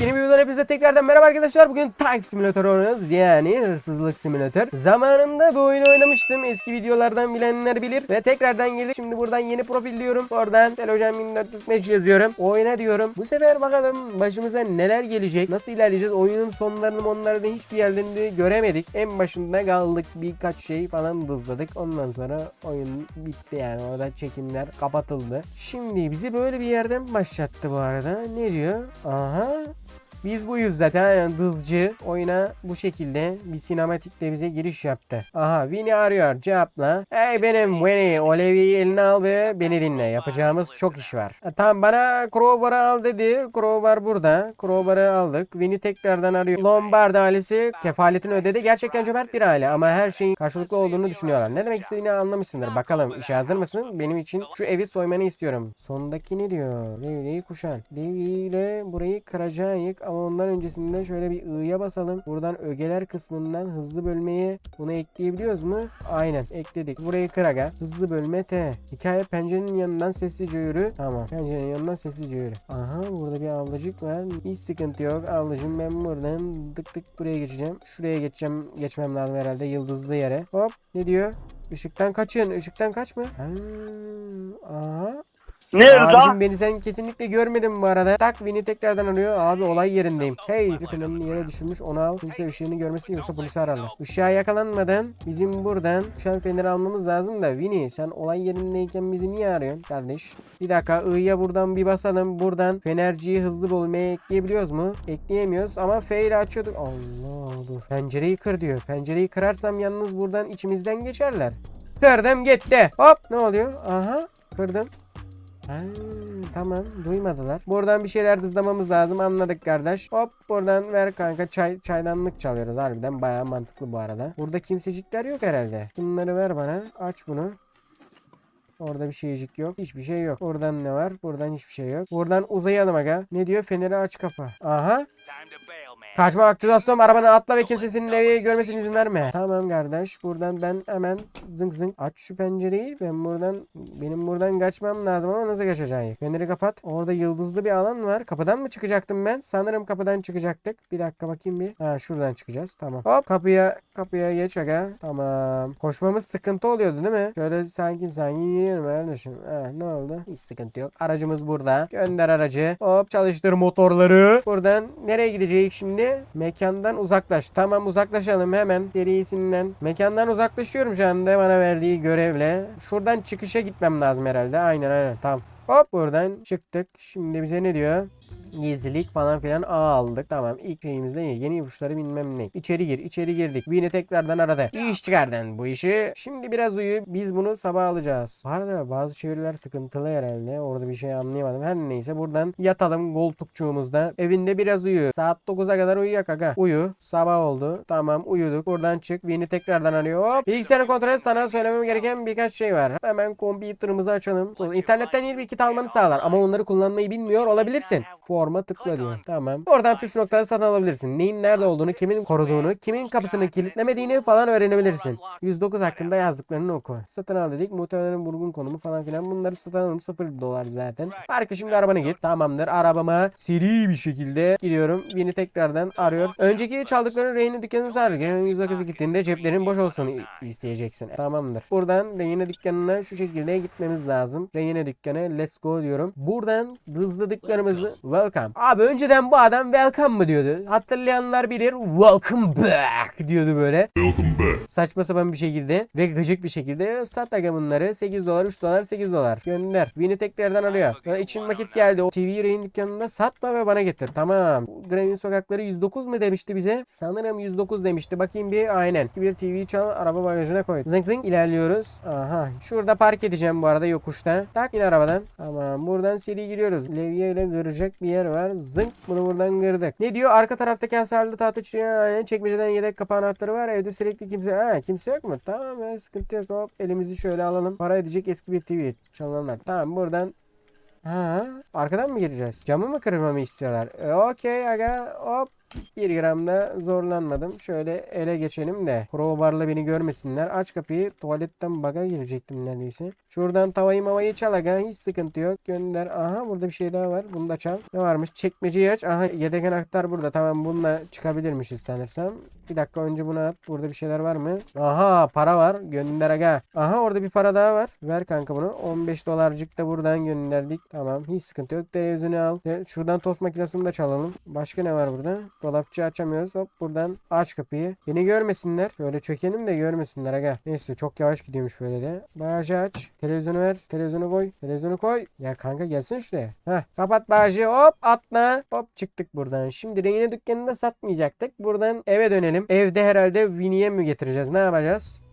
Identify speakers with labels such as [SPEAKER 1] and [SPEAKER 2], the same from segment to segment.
[SPEAKER 1] Yeni bir videodan hepinize tekrardan merhaba arkadaşlar. Bugün Type Simulator oynuyoruz. Yani hırsızlık simülatör. Zamanında bu oyunu oynamıştım. Eski videolardan bilenler bilir. Ve tekrardan geldik. Şimdi buradan yeni profil diyorum. Oradan Telocan 1405 yazıyorum. Oyna diyorum. Bu sefer bakalım başımıza neler gelecek. Nasıl ilerleyeceğiz. Oyunun sonlarını onları da hiçbir yerlerinde göremedik. En başında kaldık. Birkaç şey falan dızladık. Ondan sonra oyun bitti yani. Orada çekimler kapatıldı. Şimdi bizi böyle bir yerden başlattı bu arada. Ne diyor? Aha. Biz buyuz zaten yani dızcı oyuna bu şekilde bir sinematikle bize giriş yaptı. Aha Winnie arıyor cevapla. Hey benim Winnie o levyeyi eline al ve beni dinle. Yapacağımız çok iş var. E, tamam bana Crowbar'ı al dedi. Crowbar burada. Crowbar'ı aldık. Winnie tekrardan arıyor. Lombard ailesi kefaletini ödedi. Gerçekten cömert bir aile ama her şeyin karşılıklı olduğunu düşünüyorlar. Ne demek istediğini anlamışsındır. Bakalım işe hazır mısın? Benim için şu evi soymanı istiyorum. Sondaki ne diyor? Levyeyi kuşan. Levyeyle burayı kıracağız ama ondan öncesinde şöyle bir ı'ya basalım. Buradan ögeler kısmından hızlı bölmeye bunu ekleyebiliyoruz mu? Aynen ekledik. Burayı kır aga. Hızlı bölme T. Hikaye pencerenin yanından sessizce yürü. Tamam. Pencerenin yanından sessizce yürü. Aha burada bir avlacık var. Hiç sıkıntı yok. Ablacığım ben buradan tık tık buraya geçeceğim. Şuraya geçeceğim. Geçmem lazım herhalde yıldızlı yere. Hop ne diyor? Işıktan kaçın. Işıktan kaçma. Ha, aha.
[SPEAKER 2] Nerede?
[SPEAKER 1] Abicim beni sen kesinlikle görmedin bu arada. Tak Winnie tekrardan arıyor. Abi olay yerindeyim. Hey Griffin'in yere düşürmüş onu al. Kimse ışığını görmesin yoksa polisi ararlar. Işığa yakalanmadan bizim buradan an feneri almamız lazım da Winnie sen olay yerindeyken bizi niye arıyorsun kardeş? Bir dakika I'ya buradan bir basalım. Buradan fenerciyi hızlı bölmeye ekleyebiliyoruz mu? Ekleyemiyoruz ama F ile açıyorduk. Allah dur. Pencereyi kır diyor. Pencereyi kırarsam yalnız buradan içimizden geçerler. Kırdım gitti. Hop ne oluyor? Aha kırdım. Ha, tamam duymadılar. Buradan bir şeyler dızlamamız lazım anladık kardeş. Hop buradan ver kanka çay çaydanlık çalıyoruz harbiden baya mantıklı bu arada. Burada kimsecikler yok herhalde. Bunları ver bana aç bunu. Orada bir şeycik yok. Hiçbir şey yok. Buradan ne var? Buradan hiçbir şey yok. Buradan uzayalım aga. Ne diyor? Feneri aç kapa. Aha. Kaçma vakti dostum. Arabana atla ve kimsesinin evi görmesine izin verme. Tamam kardeş. Buradan ben hemen zınk zınk aç şu pencereyi. Ben buradan benim buradan kaçmam lazım ama nasıl kaçacağım? Feneri kapat. Orada yıldızlı bir alan var. Kapıdan mı çıkacaktım ben? Sanırım kapıdan çıkacaktık. Bir dakika bakayım bir. Ha şuradan çıkacağız. Tamam. Hop kapıya kapıya geç aga. Tamam. Koşmamız sıkıntı oluyordu değil mi? Şöyle sakin sakin yürüyelim kardeşim. Ha ne oldu? Hiç sıkıntı yok. Aracımız burada. Gönder aracı. Hop çalıştır motorları. Buradan nereye gideceğiz şimdi? Mekandan uzaklaş. Tamam uzaklaşalım hemen. Serisinden. Mekandan uzaklaşıyorum şu anda bana verdiği görevle. Şuradan çıkışa gitmem lazım herhalde. Aynen aynen. Tamam. Hop buradan çıktık. Şimdi bize ne diyor? Gizlilik falan filan A aldık. Tamam ilk şeyimizde yeni ipuçları bilmem ne. İçeri gir. içeri girdik. Yine tekrardan aradı. İyi iş çıkardın bu işi. Şimdi biraz uyu. Biz bunu sabah alacağız. Bu arada bazı çeviriler sıkıntılı herhalde. Orada bir şey anlayamadım. Her neyse buradan yatalım koltukçuğumuzda. Evinde biraz uyu. Saat 9'a kadar uyuyak aga. Uyu. Sabah oldu. Tamam uyuduk. Buradan çık. Yine tekrardan arıyor. Hop. Bilgisayarı kontrol et. Sana söylemem gereken birkaç şey var. Hemen computer'ımızı açalım. İnternetten iyi bir kit almanı sağlar. Ama onları kullanmayı bilmiyor olabilirsin. Forma tıkla diyor. Tamam. Oradan püf noktaları satın alabilirsin. Neyin nerede olduğunu, kimin koruduğunu, kimin kapısını kilitlemediğini falan öğrenebilirsin. 109 hakkında yazdıklarını oku. Satın al dedik. Muhtemelen vurgun konumu falan filan. Bunları satın alalım. 0 dolar zaten. Harika şimdi arabana git. Tamamdır. Arabama seri bir şekilde gidiyorum. Beni tekrardan arıyor. Önceki çaldıkları rehine dükkanını sar. Genel 109'a gittiğinde ceplerin boş olsun isteyeceksin. Tamamdır. Buradan rehine dükkanına şu şekilde gitmemiz lazım. Rehine dükkanı let's go diyorum. Buradan hızladıklarımızı welcome. Abi önceden bu adam welcome mı diyordu? Hatırlayanlar bilir welcome back diyordu böyle.
[SPEAKER 3] Welcome back.
[SPEAKER 1] Saçma sapan bir şekilde ve gıcık bir şekilde sat aga bunları 8 dolar 3 dolar 8 dolar gönder. Winnie tekrardan arıyor. Ya için vakit geldi. O TV Ray'in dükkanında satma ve bana getir. Tamam. Grevin sokakları 109 mu demişti bize? Sanırım 109 demişti. Bakayım bir aynen. Bir TV çal araba bagajına koy. Zınk zınk ilerliyoruz. Aha. Şurada park edeceğim bu arada yokuşta. Tak in arabadan. Tamam. Buradan seri giriyoruz. Levye ile kıracak bir yer var. Zınk bunu buradan kırdık. Ne diyor? Arka taraftaki hasarlı tahta. Çekmeceden yedek kapı anahtarı var. Evde sürekli kimse. Ha kimse yok mu? Tamam ya sıkıntı yok. Hop elimizi şöyle alalım. Para edecek eski bir TV. Çalanlar. Tamam buradan Ha, arkadan mı gireceğiz? Camı mı kırmamı istiyorlar? E, Okey aga hop Bir gram da zorlanmadım. Şöyle ele geçelim de. Crowbar'la beni görmesinler. Aç kapıyı. Tuvaletten baga girecektim neredeyse. Şuradan tavayı mavayı çal aga. Hiç sıkıntı yok. Gönder. Aha burada bir şey daha var. Bunu da çal. Ne varmış? Çekmeceyi aç. Aha yedek anahtar burada. Tamam bununla çıkabilirmişiz sanırsam. Bir dakika önce bunu at. Burada bir şeyler var mı? Aha para var. Gönder aga. Aha orada bir para daha var. Ver kanka bunu. 15 dolarcık da buradan gönderdik. Tamam. Hiç sıkıntı yok. Televizyonu al. Şuradan tost makinesini de çalalım. Başka ne var burada? Dolapçı açamıyoruz. Hop buradan aç kapıyı. Beni görmesinler. Şöyle çökelim de görmesinler aga. Neyse çok yavaş gidiyormuş böyle de. Bagajı aç. Televizyonu ver. Televizyonu koy. Televizyonu koy. Ya kanka gelsin şuraya. Heh. Kapat bagajı. Hop atla. Hop çıktık buradan. Şimdi rehine dükkanında satmayacaktık. Buradan eve dönelim. Evde herhalde Winnie'ye mi getireceğiz? Ne yapacağız?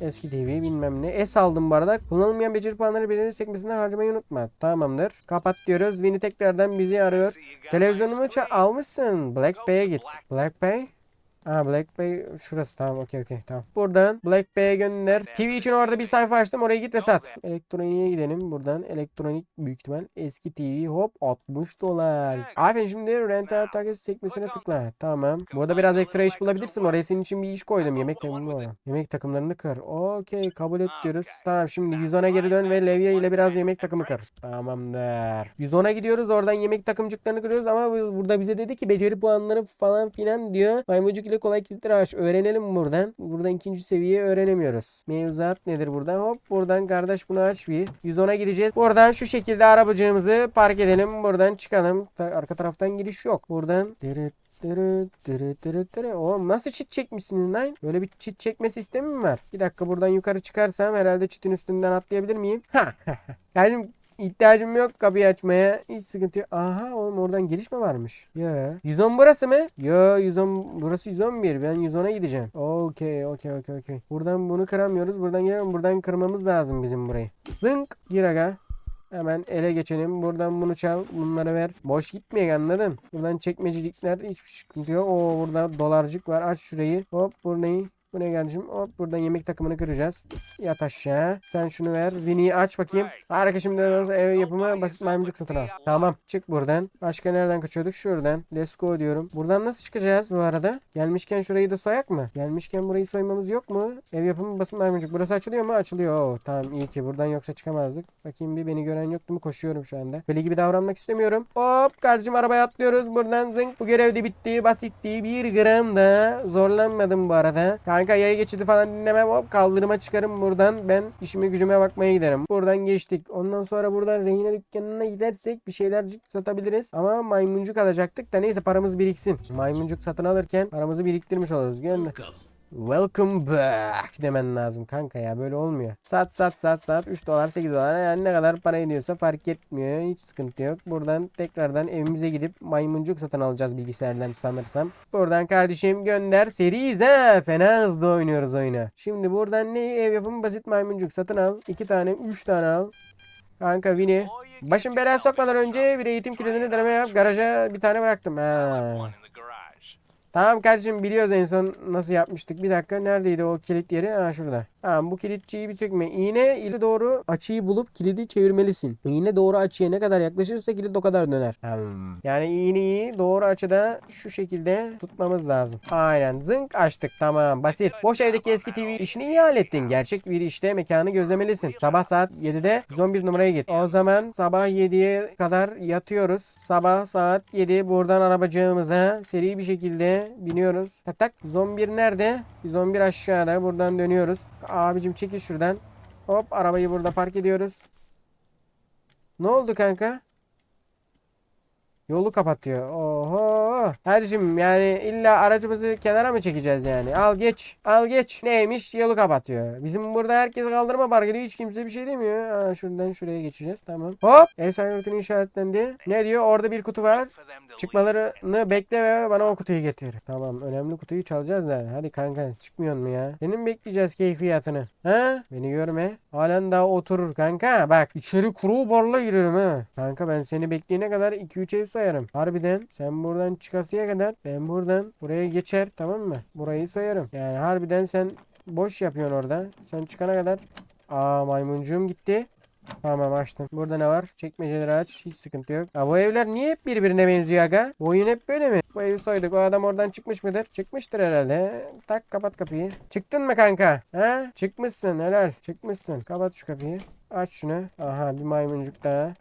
[SPEAKER 1] Eski TV bilmem ne. Es aldım bu. Kullanılmayan beceri puanları belirli sekmesinde harcamayı unutma. Tamamdır. Kapat diyoruz. Winnie tekrardan bizi arıyor. Televizyonumu almışsın. Black Bay'e git. Black Bay? Aa Black Bay şurası tamam okey okey tamam. Buradan Black Bay'e gönder. TV için orada bir sayfa açtım oraya git ve sat. Elektroniğe gidelim buradan. Elektronik büyük ihtimal eski TV hop 60 dolar. Aferin şimdi rent out takas sekmesine tıkla. Tamam. Burada biraz ekstra iş bulabilirsin. Oraya senin için bir iş koydum. Yemek takımı olan. Yemek takımlarını kır. Okey kabul et diyoruz. Tamam şimdi 110'a geri dön ve levye ile biraz yemek takımı kır. Tamamdır. 110'a gidiyoruz oradan yemek takımcıklarını kırıyoruz ama bu- burada bize dedi ki beceri puanları falan filan diyor. Maymuncuk ile kolay kilitleri aç. Öğrenelim buradan. Buradan ikinci seviye öğrenemiyoruz. Mevzuat nedir burada? Hop buradan kardeş bunu aç bir. 110'a gideceğiz. Buradan şu şekilde arabacığımızı park edelim. Buradan çıkalım. Arka taraftan giriş yok. Buradan dırıt dırıt dırıt dırıt dırıt. Oğlum nasıl çit çekmişsiniz lan? Böyle bir çit çekme sistemi mi var? Bir dakika buradan yukarı çıkarsam herhalde çitin üstünden atlayabilir miyim? Ha. Yani ihtiyacım yok kapıyı açmaya. Hiç sıkıntı yok. Aha oğlum oradan giriş mi varmış? Ya. 110 burası mı? Yo 110 burası 111. Ben 110'a gideceğim. Okey okey okey okey. Buradan bunu kıramıyoruz. Buradan girelim. Buradan kırmamız lazım bizim burayı. Zınk. Gir aga. Hemen ele geçelim. Buradan bunu çal. Bunları ver. Boş gitmeye anladın? Buradan çekmecilikler hiçbir sıkıntı yok. Oo burada dolarcık var. Aç şurayı. Hop burayı. Bu ne kardeşim? Hop buradan yemek takımını kıracağız. Yat aşağı. Sen şunu ver. Winnie'yi aç bakayım. Harika şimdi ev yapımı basit maymuncuk satın al. Tamam çık buradan. Başka nereden kaçıyorduk? Şuradan. Let's go diyorum. Buradan nasıl çıkacağız bu arada? Gelmişken şurayı da soyak mı? Gelmişken burayı soymamız yok mu? Ev yapımı basit maymuncuk. Burası açılıyor mu? Açılıyor. Oo, tamam iyi ki. Buradan yoksa çıkamazdık. Bakayım bir beni gören yoktu mu? Koşuyorum şu anda. Böyle gibi davranmak istemiyorum. Hop kardeşim arabaya atlıyoruz. Buradan zınk. Bu görev de bitti. Basitti. Bir gram da zorlanmadım bu arada. Kanka yaya geçidi falan dinlemem. Hop kaldırıma çıkarım buradan. Ben işime gücüme bakmaya giderim. Buradan geçtik. Ondan sonra buradan rehine dükkanına gidersek bir şeyler satabiliriz. Ama maymuncuk alacaktık da neyse paramız biriksin. Maymuncuk satın alırken paramızı biriktirmiş oluruz. Gönder. Welcome back demen lazım kanka ya böyle olmuyor. Sat sat sat sat 3 dolar 8 dolar yani ne kadar para ediyorsa fark etmiyor hiç sıkıntı yok. Buradan tekrardan evimize gidip maymuncuk satın alacağız bilgisayardan sanırsam. Buradan kardeşim gönder seriyiz ha fena hızlı oynuyoruz oyunu. Şimdi buradan ne ev yapımı basit maymuncuk satın al 2 tane 3 tane al. Kanka Vini. Başım belaya sokmadan önce bir eğitim kilidini deneme yap. Garaja bir tane bıraktım. Ha. Tamam kardeşim biliyoruz en son nasıl yapmıştık. Bir dakika neredeydi o kilit yeri? Ha şurada. Tamam bu kilitçiyi bir sökme. İğne ile doğru açıyı bulup kilidi çevirmelisin. İğne doğru açıya ne kadar yaklaşırsa kilit o kadar döner. Hmm. Yani iğneyi doğru açıda şu şekilde tutmamız lazım. Aynen zınk açtık tamam basit. Boş evdeki eski TV işini iyi hallettin. Gerçek bir işte mekanı gözlemelisin. Sabah saat 7'de 111 numaraya git. O zaman sabah 7'ye kadar yatıyoruz. Sabah saat 7 buradan arabacığımıza seri bir şekilde biniyoruz. Tak tak. 111 nerede? 111 aşağıda. Buradan dönüyoruz. Abicim çekil şuradan. Hop arabayı burada park ediyoruz. Ne oldu kanka? Yolu kapatıyor. Oho. Hercim yani illa aracımızı kenara mı çekeceğiz yani? Al geç. Al geç. Neymiş? Yolu kapatıyor. Bizim burada herkes kaldırma park ediyor. Hiç kimse bir şey demiyor. Aa, şuradan şuraya geçeceğiz. Tamam. Hop. Sahibi rutini işaretlendi. Ne diyor? Orada bir kutu var. Çıkmalarını bekle ve bana o kutuyu getir. Tamam. Önemli kutuyu çalacağız da. Hadi kanka çıkmıyor mu ya? Senin bekleyeceğiz keyfiyatını. Ha? Beni görme. Halen daha oturur kanka. Bak içeri kuru borla girerim ha. Kanka ben seni bekleyene kadar 2-3 ev soyarım. Harbiden sen buradan çıkasıya kadar ben buradan buraya geçer tamam mı? Burayı soyarım. Yani harbiden sen boş yapıyorsun orada. Sen çıkana kadar. Aa maymuncuğum gitti. Tamam açtım. Burada ne var? Çekmeceleri aç. Hiç sıkıntı yok. Ya bu evler niye hep birbirine benziyor aga? Bu oyun hep böyle mi? Bu evi soyduk. O adam oradan çıkmış mıdır? Çıkmıştır herhalde. Tak kapat kapıyı. Çıktın mı kanka? Ha? Çıkmışsın helal. Çıkmışsın. Kapat şu kapıyı. Aç şunu. Aha bir maymuncuk daha.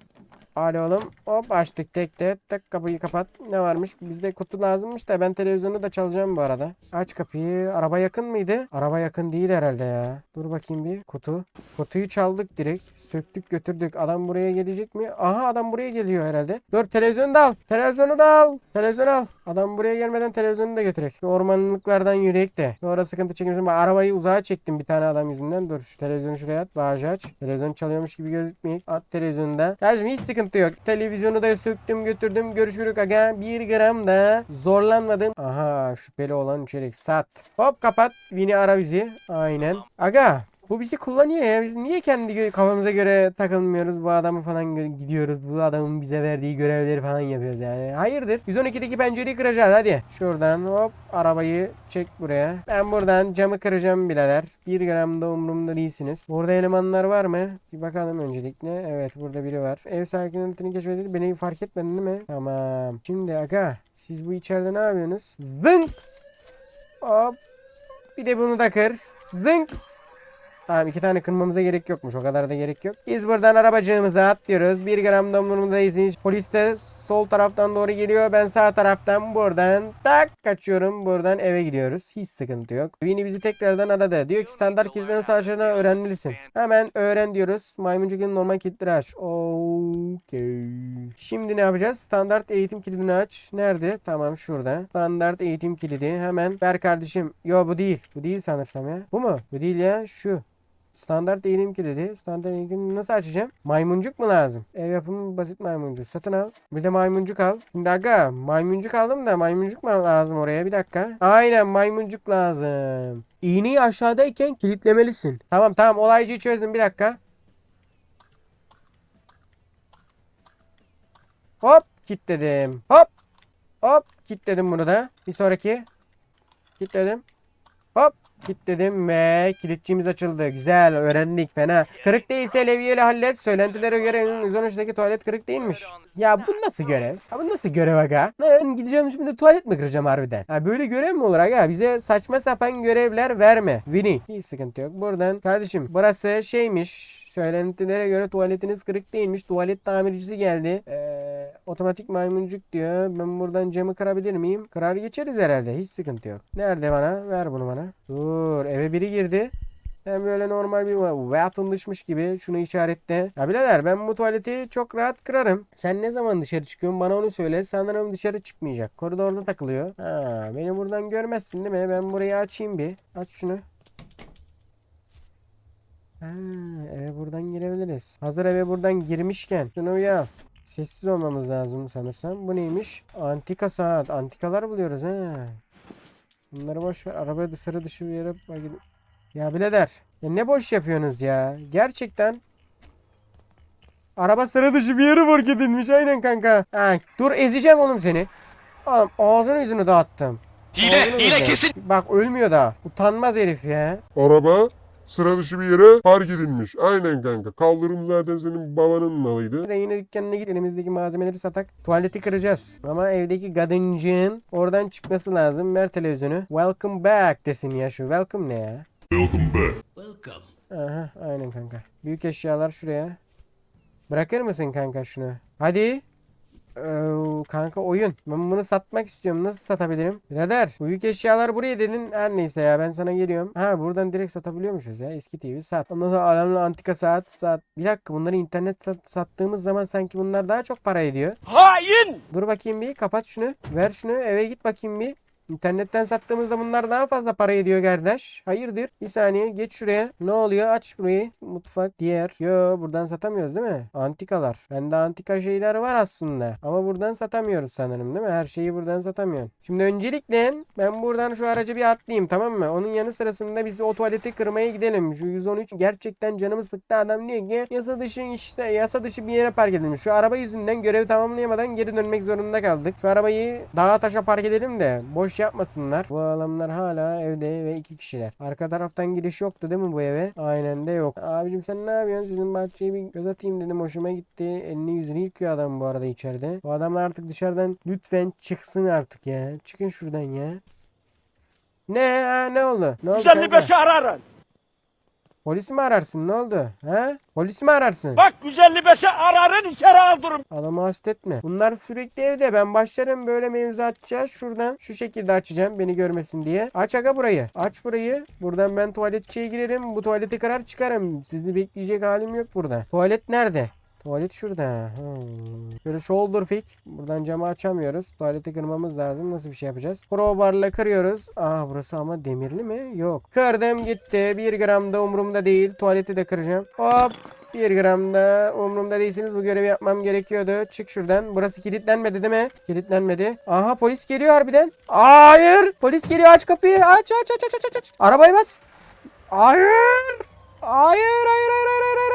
[SPEAKER 1] Hadi. Hop açtık tek de. Tak kapıyı kapat. Ne varmış? Bizde kutu lazımmış da ben televizyonu da çalacağım bu arada. Aç kapıyı. Araba yakın mıydı? Araba yakın değil herhalde ya. Dur bakayım bir. Kutu. Kutuyu çaldık direkt. Söktük götürdük. Adam buraya gelecek mi? Aha adam buraya geliyor herhalde. Dur televizyonu da al. Televizyonu da al. Televizyonu al. Adam buraya gelmeden televizyonu da götürek. Ormanlıklardan yürüyek de. Sonra sıkıntı çekmesin. Bak arabayı uzağa çektim bir tane adam yüzünden. Dur şu televizyonu şuraya at. Bağcı aç. Televizyon çalıyormuş gibi gözükmeyek. At televizyonu da. Kardeşim hiç sıkıntı yok. Televizyonu da söktüm götürdüm. Görüşürük aga. Bir gram da zorlanmadım. Aha şüpheli olan içerik. Sat. Hop kapat. Vini ara bizi. Aynen. Aga bu bizi kullanıyor ya. Biz niye kendi kafamıza göre takılmıyoruz? Bu adamı falan gidiyoruz. Bu adamın bize verdiği görevleri falan yapıyoruz yani. Hayırdır? 112'deki pencereyi kıracağız hadi. Şuradan hop arabayı çek buraya. Ben buradan camı kıracağım birader. Bir gram da umurumda değilsiniz. Burada elemanlar var mı? Bir bakalım öncelikle. Evet burada biri var. Ev sahibinin rutini keşfedildi. Beni fark etmedin değil mi? Tamam. Şimdi aga siz bu içeride ne yapıyorsunuz? Zınk! Hop. Bir de bunu da kır. Zınk! Tamam iki tane kırmamıza gerek yokmuş. O kadar da gerek yok. Biz buradan arabacığımıza atlıyoruz. Bir gram da umurumdayız. Polis de sol taraftan doğru geliyor. Ben sağ taraftan buradan tak kaçıyorum. Buradan eve gidiyoruz. Hiç sıkıntı yok. Vini bizi tekrardan aradı. Diyor ki standart kilitlerin savaşlarını öğrenmelisin. Hemen öğren diyoruz. Maymuncuk'un normal kilitleri aç. Okey. Şimdi ne yapacağız? Standart eğitim kilidini aç. Nerede? Tamam şurada. Standart eğitim kilidi. Hemen ver kardeşim. Yo bu değil. Bu değil sanırsam ya. Bu mu? Bu değil ya. Şu. Standart eğilim kilidi. Standart eğilim nasıl açacağım? Maymuncuk mu lazım? Ev yapımı basit maymuncuk. Satın al. Bir de maymuncuk al. Şimdi aga maymuncuk aldım da maymuncuk mu lazım oraya? Bir dakika. Aynen maymuncuk lazım. İğneyi aşağıdayken kilitlemelisin. Tamam tamam olaycıyı çözdüm. Bir dakika. Hop kilitledim. Hop. Hop kilitledim bunu da. Bir sonraki. Kilitledim. Hop kilitledim ve kilitçimiz açıldı. Güzel öğrendik fena. Kırık değilse levyeyle hallet. Söylentilere göre 113'teki tuvalet kırık değilmiş. Ya bu nasıl görev? Ya bu nasıl görev aga? Ben gideceğim şimdi tuvalet mi kıracağım harbiden? Ha böyle görev mi olur aga? Bize saçma sapan görevler verme. Vini. Hiç sıkıntı yok. Buradan kardeşim burası şeymiş. Söylentilere göre tuvaletiniz kırık değilmiş. Tuvalet tamircisi geldi. Ee, otomatik maymuncuk diyor. Ben buradan camı kırabilir miyim? Kırar geçeriz herhalde. Hiç sıkıntı yok. Nerede bana? Ver bunu bana. Dur. Eve biri girdi. Ben böyle normal bir atılmışmış gibi şunu işaretle. Ya birader ben bu tuvaleti çok rahat kırarım. Sen ne zaman dışarı çıkıyorsun bana onu söyle. Sanırım dışarı çıkmayacak. Koridorda takılıyor. Ha, beni buradan görmezsin değil mi? Ben burayı açayım bir. Aç şunu. Ha, eve buradan girebiliriz. Hazır eve buradan girmişken şunu al. Sessiz olmamız lazım sanırsam. Bu neymiş? Antika saat. Antikalar buluyoruz ha. Bunları boş ver. Arabaya dışarı dışı bir yere bak. Ya birader. Ya ne boş yapıyorsunuz ya? Gerçekten. Araba sıra dışı bir yere fark edilmiş. Aynen kanka. Ha, dur ezeceğim oğlum seni. Oğlum ağzını yüzünü dağıttım.
[SPEAKER 2] Hile,
[SPEAKER 1] Ağzını
[SPEAKER 2] hile
[SPEAKER 1] yüzünü.
[SPEAKER 2] kesin.
[SPEAKER 1] Bak ölmüyor da. Utanmaz herif ya.
[SPEAKER 3] Araba sıra dışı bir yere park edilmiş. Aynen kanka. Kaldırım zaten senin babanın malıydı.
[SPEAKER 1] Yine dükkanına git elimizdeki malzemeleri satak. Tuvaleti kıracağız. Ama evdeki kadıncığın oradan çıkması lazım. Ver televizyonu. Welcome back desin ya şu. Welcome ne ya?
[SPEAKER 2] Welcome.
[SPEAKER 1] Aha aynen kanka. Büyük eşyalar şuraya. Bırakır mısın kanka şunu? Hadi. Ee, kanka oyun. Ben bunu satmak istiyorum. Nasıl satabilirim? Birader büyük eşyalar buraya dedin. Her neyse ya ben sana geliyorum. Ha buradan direkt satabiliyormuşuz ya. Eski TV sat. Ondan sonra alarmlı antika saat sat. Bir dakika bunları internet sat- sattığımız zaman sanki bunlar daha çok para ediyor.
[SPEAKER 2] Hain!
[SPEAKER 1] Dur bakayım bir kapat şunu. Ver şunu eve git bakayım bir. İnternetten sattığımızda bunlar daha fazla para ediyor kardeş. Hayırdır? Bir saniye geç şuraya. Ne oluyor? Aç burayı. Mutfak diğer. Yo buradan satamıyoruz değil mi? Antikalar. Bende antika şeyler var aslında. Ama buradan satamıyoruz sanırım değil mi? Her şeyi buradan satamıyorum. Şimdi öncelikle ben buradan şu aracı bir atlayayım tamam mı? Onun yanı sırasında biz o tuvaleti kırmaya gidelim. Şu 113 gerçekten canımı sıktı adam diyor ki yasa dışı işte yasa dışı bir yere park edilmiş. Şu araba yüzünden görevi tamamlayamadan geri dönmek zorunda kaldık. Şu arabayı dağa taşa park edelim de boş giriş yapmasınlar. Bu adamlar hala evde ve iki kişiler. Arka taraftan giriş yoktu değil mi bu eve? Aynen de yok. Abicim sen ne yapıyorsun? Sizin bahçeyi bir göz atayım dedim. Hoşuma gitti. Elini yüzünü yıkıyor adam bu arada içeride. Bu adamlar artık dışarıdan lütfen çıksın artık ya. Çıkın şuradan ya. Ne? Ne oldu? Ne oldu? kanka?
[SPEAKER 2] 155'i ararın.
[SPEAKER 1] Polisi mi ararsın? Ne oldu? Ha? Polisi mi ararsın?
[SPEAKER 2] Bak 155'i ararın içeri aldırın.
[SPEAKER 1] Adamı hasta etme. Bunlar sürekli evde. Ben başlarım böyle mevzu açacağız. Şuradan şu şekilde açacağım beni görmesin diye. Aç aga burayı. Aç burayı. Buradan ben tuvaletçiye girerim. Bu tuvaleti kırar çıkarım. Sizi bekleyecek halim yok burada. Tuvalet nerede? Tuvalet şurada. Şöyle shoulder pick. Buradan camı açamıyoruz. Tuvaleti kırmamız lazım. Nasıl bir şey yapacağız? Crowbar'la kırıyoruz. Aa burası ama demirli mi? Yok. Kırdım gitti. 1 gram da umurumda değil. Tuvaleti de kıracağım. Hop. 1 gram da umurumda değilsiniz. Bu görevi yapmam gerekiyordu. Çık şuradan. Burası kilitlenmedi değil mi? Kilitlenmedi. Aha polis geliyor harbiden. Hayır. Polis geliyor aç kapıyı. Aç aç aç aç aç aç. Arabaya bas. Hayır. Hayır hayır hayır hayır hayır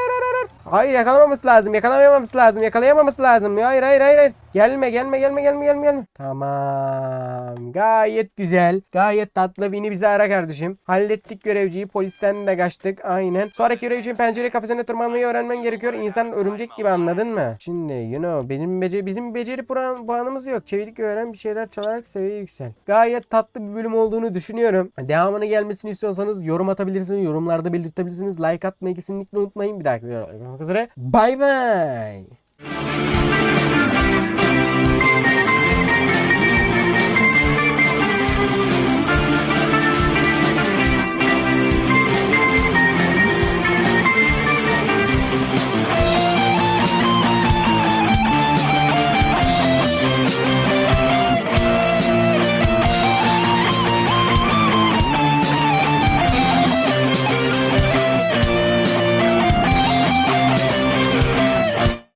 [SPEAKER 1] hayır yakalamaması lazım yakalayamaması lazım yakalayamaması lazım. Hayır hayır hayır hayır. Gelme gelme gelme gelme gelme gelme. Tamam gayet güzel. Gayet tatlı Vini bize ara kardeşim. Hallettik görevciyi polisten de kaçtık aynen. Sonraki görev için pencere kafesine tırmanmayı öğrenmen gerekiyor. İnsan örümcek gibi anladın mı? Şimdi you know benim bece bizim beceri puan, puanımız yok. Çevirik öğren bir şeyler çalarak seviye yüksel. Gayet tatlı bir bölüm olduğunu düşünüyorum. Devamını gelmesini istiyorsanız yorum atabilirsiniz. Yorumlarda belirtebilirsiniz. Like atmayı kesinlikle unutmayın. Bir dahaki videoda görüşmek üzere. Bay bay.